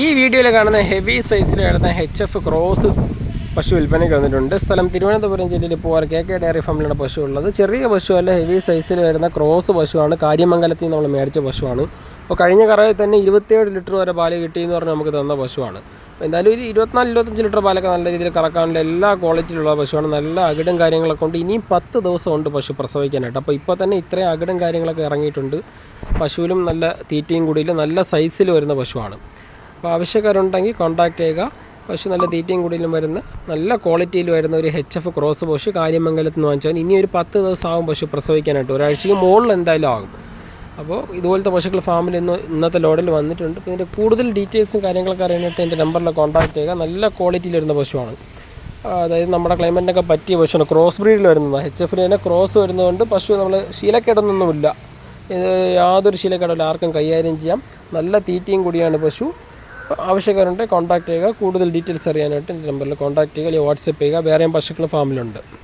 ഈ വീഡിയോയിൽ കാണുന്ന ഹെവി സൈസിൽ കിടന്ന എച്ച് എഫ് ക്രോസ് പശു വിൽപ്പനയ്ക്ക് വന്നിട്ടുണ്ട്. സ്ഥലം തിരുവനന്തപുരം ജില്ലയിൽ പോവാർ കെ കെ ഡയറി ഫാമിലാണ് പശു ഉള്ളത്. ചെറിയ പശു അല്ല ഹെവി സൈസിൽ വരുന്ന ക്രോസ് പശുവാണ്. കാര്യമംഗലത്തിൽ നമ്മൾ മേടിച്ച പശുവാണ്. അപ്പോൾ കഴിഞ്ഞ കറയിൽ തന്നെ ഇരുപത്തിയേഴ് ലിറ്റർ വരെ പാൽ കിട്ടിയെന്ന് പറഞ്ഞ് നമുക്ക് തന്ന പശുവാണ്. അപ്പോൾ എന്തായാലും ഒരു ഇരുപത്തിനാല് ഇരുപത്തഞ്ച് ലിറ്റർ പാലൊക്കെ നല്ല രീതിയിൽ കറക്കാനുള്ള എല്ലാ ക്വാളിറ്റിയിലുള്ള പശുവാണ്. നല്ല അകിടും കാര്യങ്ങളൊക്കെ ഉണ്ട്. ഇനിയും പത്ത് ദിവസം ഉണ്ട് പശു പ്രസവിക്കാനായിട്ട്. അപ്പോൾ ഇപ്പോൾ തന്നെ ഇത്രയും അകിടും കാര്യങ്ങളൊക്കെ ഇറങ്ങിയിട്ടുണ്ട്. പശുവിലും നല്ല തീറ്റയും കൂടിയിലും നല്ല സൈസിൽ വരുന്ന പശുവാണ്. അപ്പോൾ ആവശ്യക്കാരുണ്ടെങ്കിൽ കോൺടാക്ട് ചെയ്യുക. പശു നല്ല തീറ്റയും കൂടിയിലും വരുന്ന നല്ല ക്വാളിറ്റിയിൽ വരുന്ന ഒരു എച്ച് എഫ് ക്രോസ് പശു കാര്യമംഗലത്ത് നിന്ന് വാങ്ങിച്ചാൽ ഇനി ഒരു പത്ത് ദിവസം ആകും പശു പ്രസവിക്കാനായിട്ട്. ഒരാഴ്ചയ്ക്ക് മുകളിൽ എന്തായാലും ആകും. അപ്പോൾ ഇതുപോലത്തെ പശുക്കൾ ഫാമിൽ ഇന്ന് ഇന്നത്തെ ലോഡിൽ വന്നിട്ടുണ്ട്. അപ്പോൾ ഇതിന്റെ കൂടുതൽ ഡീറ്റെയിൽസും കാര്യങ്ങളൊക്കെ അറിയാനായിട്ട് എന്റെ നമ്പറിൽ കോൺടാക്ട് ചെയ്യുക. നല്ല ക്വാളിറ്റിയിൽ വരുന്ന പശുവാണ്. അതായത് നമ്മുടെ ക്ലൈമറ്റിനൊക്കെ പറ്റിയ പശുവാണ്. ക്രോസ് ബ്രീഡിൽ വരുന്നതാണ് എച്ച് എഫിന് തന്നെ ക്രോസ് വരുന്നതുകൊണ്ട് പശു നമ്മൾ ശീലക്കേടൊന്നുമില്ല യാതൊരു ശീലക്കേടല്ല ആർക്കും കൈകാര്യം ചെയ്യാം. നല്ല തീറ്റയും കൂടിയാണ് പശു. ആവശ്യക്കാരുണ്ട് കോൺടാക്ട് ചെയ്യുക. കൂടുതൽ ഡീറ്റെയിൽസ് അറിയാനായിട്ട് എന്റെ നമ്പറിൽ കോൺടാക്ട് ചെയ്യുക. അല്ലെങ്കിൽ വാട്സപ്പ് ചെയ്യുക. വേറെയും പശുക്കൾ ഫാമിലുണ്ട്